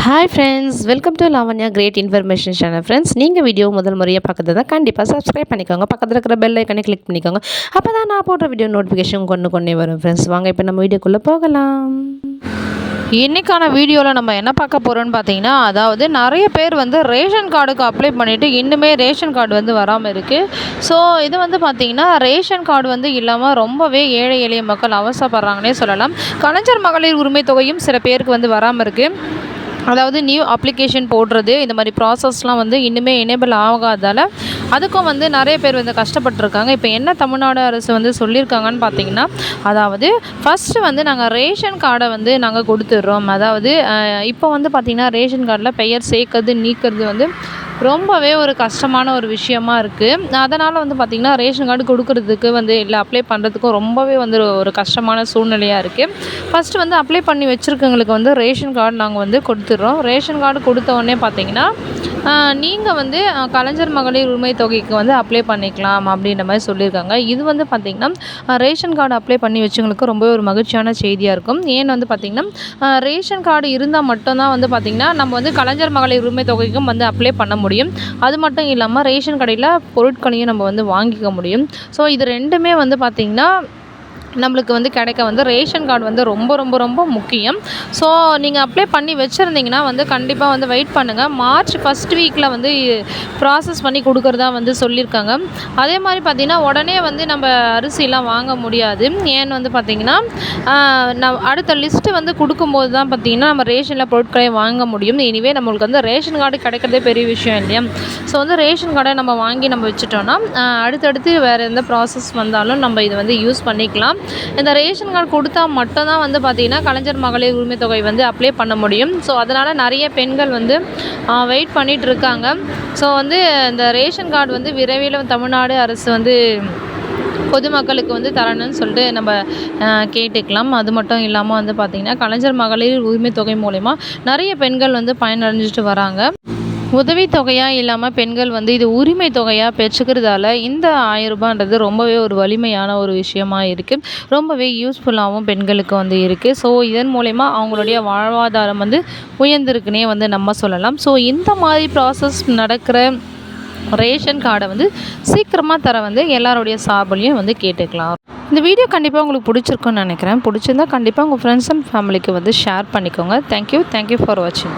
Hi friends welcome to Lavanya great information channel friends நீங்கள் video முதல் முறையாக பார்க்குறது தான் கண்டிப்பாக சப்ஸ்கிரைப் பண்ணிக்கோங்க. பக்கத்தில் இருக்கிற பெல் ஐக்கனை கிளிக் பண்ணிக்கோங்க. அப்போ தான் நான் போடுற வீடியோ நோட்டிஃபிகேஷன் கொண்டு கொண்டே வரும். ஃப்ரெண்ட்ஸ் வாங்க இப்போ நம்ம வீடியோக்குள்ளே போகலாம். இன்றைக்கான வீடியோவில் நம்ம என்ன பார்க்க போகிறோம்னு பார்த்தீங்கன்னா அதாவது நிறைய பேர் வந்து ரேஷன் கார்டுக்கு அப்ளை பண்ணிவிட்டு இன்னுமே ரேஷன் கார்டு வந்து வராமல் இருக்குது ஸோ இது வந்து பார்த்திங்கன்னா ரேஷன் கார்டு வந்து இல்லாமல் ரொம்பவே ஏழை எளிய மக்கள் அவசரப்படுறாங்கன்னே சொல்லலாம். கலைஞர் மகளிர் உரிமை தொகையும் சில பேருக்கு வந்து வராமல் இருக்குது அதாவது நியூ அப்ளிகேஷன் போடுறது இந்த மாதிரி ப்ராசஸ்லாம் வந்து இன்னுமே எனேபிள் ஆகாதால் அதுக்கும் வந்து நிறைய பேர் வந்து கஷ்டப்பட்டுருக்காங்க. இப்போ என்ன தமிழ்நாடு அரசு வந்து சொல்லியிருக்காங்கன்னு பார்த்தீங்கன்னா அதாவது ஃபஸ்ட்டு வந்து நாங்கள் ரேஷன் கார்டை வந்து நாங்கள் கொடுத்துட்றோம். அதாவது இப்போ வந்து பார்த்திங்கன்னா ரேஷன் கார்டில் பெயர் சேர்க்கறது நீக்கிறது வந்து ரொம்பவே ஒரு கஷ்டமான ஒரு விஷயமா இருக்குது அதனால் வந்து பார்த்திங்கன்னா ரேஷன் கார்டு கொடுக்குறதுக்கு வந்து இல்லை அப்ளை பண்ணுறதுக்கும் ரொம்பவே வந்து ஒரு கஷ்டமான சூழ்நிலையாக இருக்குது ஃபஸ்ட்டு வந்து அப்ளை பண்ணி வச்சுருக்கவங்களுக்கு வந்து ரேஷன் கார்டு நாங்கள் வந்து கொடுத்துட்றோம். ரேஷன் கார்டு கொடுத்த உடனே பார்த்திங்கன்னா நீங்கள் வந்து கலைஞர் மகளிர் உரிமை தொகைக்கு வந்து அப்ளை பண்ணிக்கலாம் அப்படின்ற மாதிரி சொல்லியிருக்காங்க. இது வந்து பார்த்திங்கன்னா ரேஷன் கார்டு அப்ளை பண்ணி வச்சவங்களுக்கு ரொம்ப ஒரு மகிழ்ச்சியான செய்தியாக இருக்கும். ஏன்னு வந்து பார்த்திங்கன்னா ரேஷன் கார்டு இருந்தால் மட்டும்தான் வந்து பார்த்திங்கன்னா நம்ம வந்து கலைஞர் மகளிர் உரிமை தொகைக்கும் வந்து அப்ளை பண்ண முடியும். அது மட்டும் இல்லாமல் ரேஷன் கடையில் பொருட்களையும் நம்ம வந்து வாங்கிக்க முடியும். ஸோ இது ரெண்டுமே வந்து பார்த்திங்கன்னா நம்மளுக்கு வந்து கிடைக்க வந்து ரேஷன் கார்டு வந்து ரொம்ப ரொம்ப ரொம்ப முக்கியம். ஸோ நீங்கள் அப்ளை பண்ணி வச்சுருந்தீங்கன்னா வந்து கண்டிப்பாக வந்து வெயிட் பண்ணுங்கள் மார்ச் ஃபஸ்ட் வீக்கில் வந்து ப்ராசஸ் பண்ணி கொடுக்குறதா வந்து சொல்லியிருக்காங்க. அதே மாதிரி பார்த்திங்கன்னா உடனே வந்து நம்ம அரிசிலாம் வாங்க முடியாது. ஏன்னு வந்து பார்த்திங்கன்னா நான் அடுத்த லிஸ்ட்டு வந்து கொடுக்கும்போது தான் பார்த்திங்கன்னா நம்ம ரேஷனில் பொருட்களை வாங்க முடியும். இனிவே நம்மளுக்கு வந்து ரேஷன் கார்டு கிடைக்கிறதே பெரிய விஷயம் இல்லையா? ஸோ வந்து ரேஷன் கார்டை நம்ம வாங்கி நம்ம வச்சுட்டோன்னா அடுத்தடுத்து வேறு எந்த ப்ராசஸ் வந்தாலும் நம்ம இதை வந்து யூஸ் பண்ணிக்கலாம். இந்த ரேஷன் கார்டு கொடுத்தா மட்டும்தான் வந்து பார்த்திங்கன்னா கலைஞர் மகளிர் உரிமை தொகை வந்து அப்ளை பண்ண முடியும். ஸோ அதனால் நிறைய பெண்கள் வந்து வெயிட் பண்ணிகிட்டு இருக்காங்க. ஸோ வந்து இந்த ரேஷன் கார்டு வந்து விரைவில் தமிழ்நாடு அரசு வந்து பொதுமக்களுக்கு வந்து தரணும்னு சொல்லிட்டு நம்ம கேட்டுக்கலாம். அது மட்டும் இல்லாமல் வந்து பார்த்திங்கன்னா கலைஞர் மகளிர் உரிமை தொகை மூலயமா நிறைய பெண்கள் வந்து பயனடைஞ்சிட்டு வராங்க. உதவித்தொகையாக இல்லாமல் பெண்கள் வந்து இது உரிமை தொகையாக பெற்றுக்கிறதால இந்த ஆயிரரூபான்றது ரொம்பவே ஒரு வலிமையான ஒரு விஷயமா இருக்குது ரொம்பவே யூஸ்ஃபுல்லாகவும் பெண்களுக்கு வந்து இருக்குது ஸோ இதன் மூலயமா அவங்களுடைய வாழ்வாதாரம் வந்து உயர்ந்திருக்குனே வந்து நம்ம சொல்லலாம். ஸோ இந்த மாதிரி ப்ராசஸ் நடக்கிற ரேஷன் கார்டை வந்து சீக்கிரமாக தர வந்து எல்லாருடைய சார்பிலையும் வந்து கேட்டுக்கலாம். இந்த வீடியோ கண்டிப்பாக உங்களுக்கு பிடிச்சிருக்குன்னு நினைக்கிறேன். பிடிச்சிருந்தா கண்டிப்பாக உங்கள் ஃப்ரெண்ட்ஸ் அண்ட் ஃபேமிலிக்கு வந்து ஷேர் பண்ணிக்கோங்க. தேங்க்யூ தேங்க்யூ ஃபார் வாட்சிங்